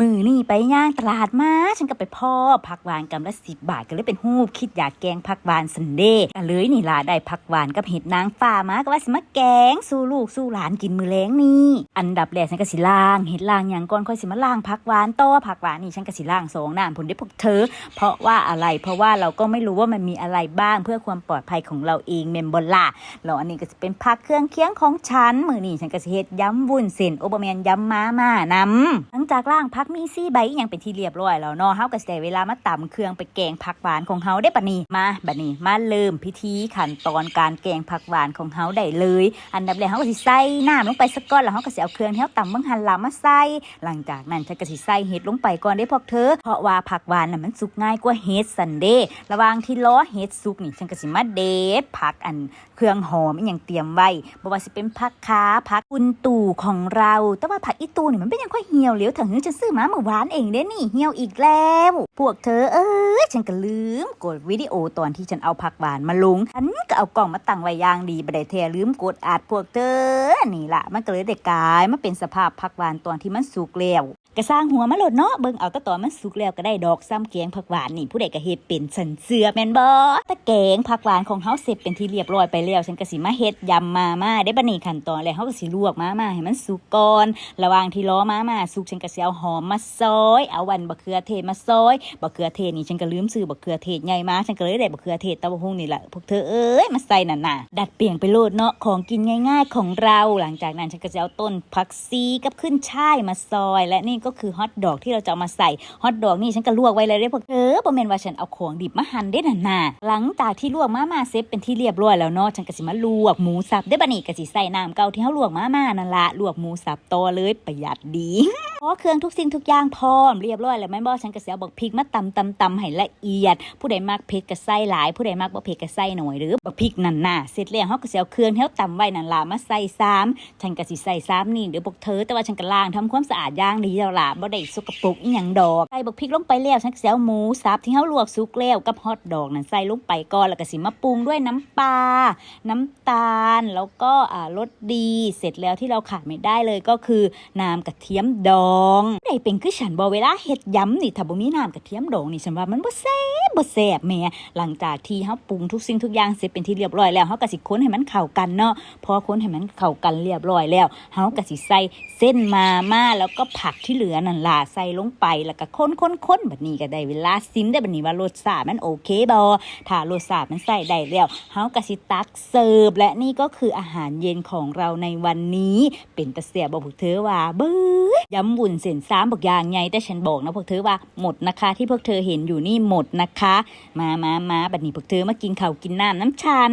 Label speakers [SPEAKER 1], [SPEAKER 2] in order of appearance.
[SPEAKER 1] มือนี่ไปย่างตลาดมาฉันก็ไปพ่อผักหวานกำละสิบบาทก็เลยเป็นหูบคิดอยากแกงผักหวานสันเดย์ก็เลยนี่ล่ะได้ผักหวานกับเห็ดนางฟ้ามาก็ว่าสิมาแกงสู้ลูกสู้หลานกินมือแรงนี่อันดับแรกฉันก็สิล้างเห็ดล้างอย่างก่อนค่อยสิมาล้างผักหวานต่อผักหวานนี่ฉันก็สิล้างสองน้ำผลได้พวกเธอ เพราะว่าอะไรเพราะว่าเราก็ไม่รู้ว่ามันมีอะไรบ้างเพื่อความปลอดภัยของเราเองเมมบอล่าแล้วอันนี้ก็จะเป็นผักเครื่องเคียงของฉันมือนี่ฉันก็สิเฮ็ดยำวุ้นเส้นโอเบอร์แมนยำม้ามานำ จากล้างผักมีซี่ใบอหยังเป็นที่เรียบร้อยแล้วเนาะเฮาก็สิได้เวลามาตำเครื่องไปแกงผักหวานของเฮาได้ปะนี่มาบัดนี้มาเริ่มพิธีขั้นตอนการแกงผักหวานของเฮาได้เลย อันดับแรกเฮาก็สิใส่น้ำลงไปสักก้อนแล้วเฮาก็สิเอาเครื่องที่เฮาตำเบิ่งหั่นลามาใส่ หลังจากนั้นฉันก็สิใส่เห็ดลงไปก่อนได้พวกเธอ เพราะว่าผักหวานน่ะมันสุกง่ายกว่าเห็ดสันเดย์ระหว่างที่ล้อเห็ดสุกนี่ฉันก็สิมาเดทผักอันเครื่องหอมอหยังเตรียมไว้บ่ว่าสิเป็นผักขาผักกุนตู่ของเรา แต่ว่าผักอีตูนี่มันเป็นยังค่อยเหี่ยวเหลวถึงฉันซื้อมาเมื่อวานเองเด้นี่เหี่ยวอีกแล้ว พวกเธอเอ้ยฉันก็ลืมกดวิดีโอตอนที่ฉันเอาผักหวานมาลงฉันก็เอากล่องมาตั้งไว้ยางดีบ่ได้แท้ลืมกดอัดพวกเธอนี่ละมันก็เลยได้กลายมาเป็นสภาพผักหวานตอนที่มันสุกแล้ว ก็สร้างหัวมาโหลดเนาะเบิ่งเอาตะตอนมันสุกแล้วก็ได้ดอกซ้ำแกงผักหวานนี่ผู้ใดก็เฮ็ดเป็นสันเสือแม่นบ่ตะแกงผักหวานของเฮาเสร็จเป็นที่เรียบร้อยไปแล้วฉันก็สิมาเฮ็ดยำมาม่าได้บัดนี้ขั้นตอนแล้วเฮาก็สิลวกมาม่าให้มันสุกก่อนระหว่างที่รอมาม่าสุกฉันก็สิเอาหอมมาซอย เอาวันบักเขือเทศมาซอยบักเขือเทศนี่ฉันก็ลืมซื้อบักเขือเทศใหญ่มาฉันก็เลยได้บักเขือเทศตะบะฮุงนี่แหละพวกเธอเอ้ยมาใส่นั่นน่ะดัดเปลี่ยนไปโลดเนาะของกินง่าย ๆ ของเรา หลังจากนั้นฉันก็จะเอาต้นผักซีกับขึ้นช่ายมาซอย และนี่ก็ก็คือฮอทดอกที่เราจะเอามาใส่ฮอทดอกนี่ฉันก็ลวกไว้เลยเด้พวกเธอบ่แม่นว่าฉันเอาของดิบมาหั่นได้นานาหลังจากที่ลวกมามาเซฟเป็นที่เรียบร้อยแล้วเนาะฉันก็สิมาลวกหมูสับได้บะนี่ก็สิใส่น้ำเก่าที่เขาลวกมามานั่นละลวกหมูสับต่อเลยประหยัดดี พอเครื่องทุกสิ่งทุกอย่างพร้อมเรียบร้อยแล้วแม่บ่ฉันก็สิเอาบักพริกมาตำตำตำให้ละเอียด ผู้ใดมักเผ็ดก็ใส่หลาย ผู้ใดมักบ่เผ็ดก็ใส่หน่อยหรือบักพริกนั่นน่ะเสร็จแล้วเฮาก็สิเอาเครื่องที่เฮาตำไว้นั่นล่ะมาใส่ซ้ำฉันก็สิใส่ซ้ำนี่เดี๋ยวพวกเธอแต่ว่าฉันก็ล้างทำความสะอาดย่างดีแล้วล่ะบ่ได้สกปรกอีหยังดอกใส่บักพริกลงไปแล้วฉันก็สิเอาหมูสับที่เฮาลวกสุกแล้วกับฮอทดอกนั่นใส่ลงไปก่อนแล้วก็สิมาปรุงด้วยน้ำปลาน้ำตาลแล้วก็อ่ารสดี เสร็จแล้วที่เราขาดไม่ได้เลยก็คือน้ำกระเทียมดองได้เป็นคือฉันบอเวลาเฮ็ดยำนี่ถ้าบ่มีน้ำกระเทียมดองนี่ฉันว่ามันบ่แซ่บบ่แซ่บแม่หลังจากที่เฮาปรุงทุกสิ่งทุกอย่างเสร็จเป็นที่เรียบร้อยแล้วเฮาก็สิคนให้มันเข้ากันเนาะพอคนให้มันเข้ากันเรียบร้อยแล้วเฮาก็สิใส่เส้นมาม่าแล้วก็ผักที่เหลือนั่นล่ะใส่ลงไปแล้วก็คนๆๆบัดนี้ก็ได้เวลาซิมได้บัดนี้ว่ารสชาติมันโอเคบ่ถ้ารสชาติมันใส่ได้แล้วเฮาก็สิตักเสิร์ฟและนี่ก็คืออาหารเย็นของเราในวันนี้ เป็นตะเสียบอกพวกเธอว่าเบ้ยำบุญเส้นซ้ำบอกอย่างไงแต่ฉันบอกนะพวกเธอว่าหมดนะคะ ที่พวกเธอเห็นอยู่นี่หมดนะคะ มามามาบัดนี้พวกเธอมากินข้าวกินน้ำน้ำฉัน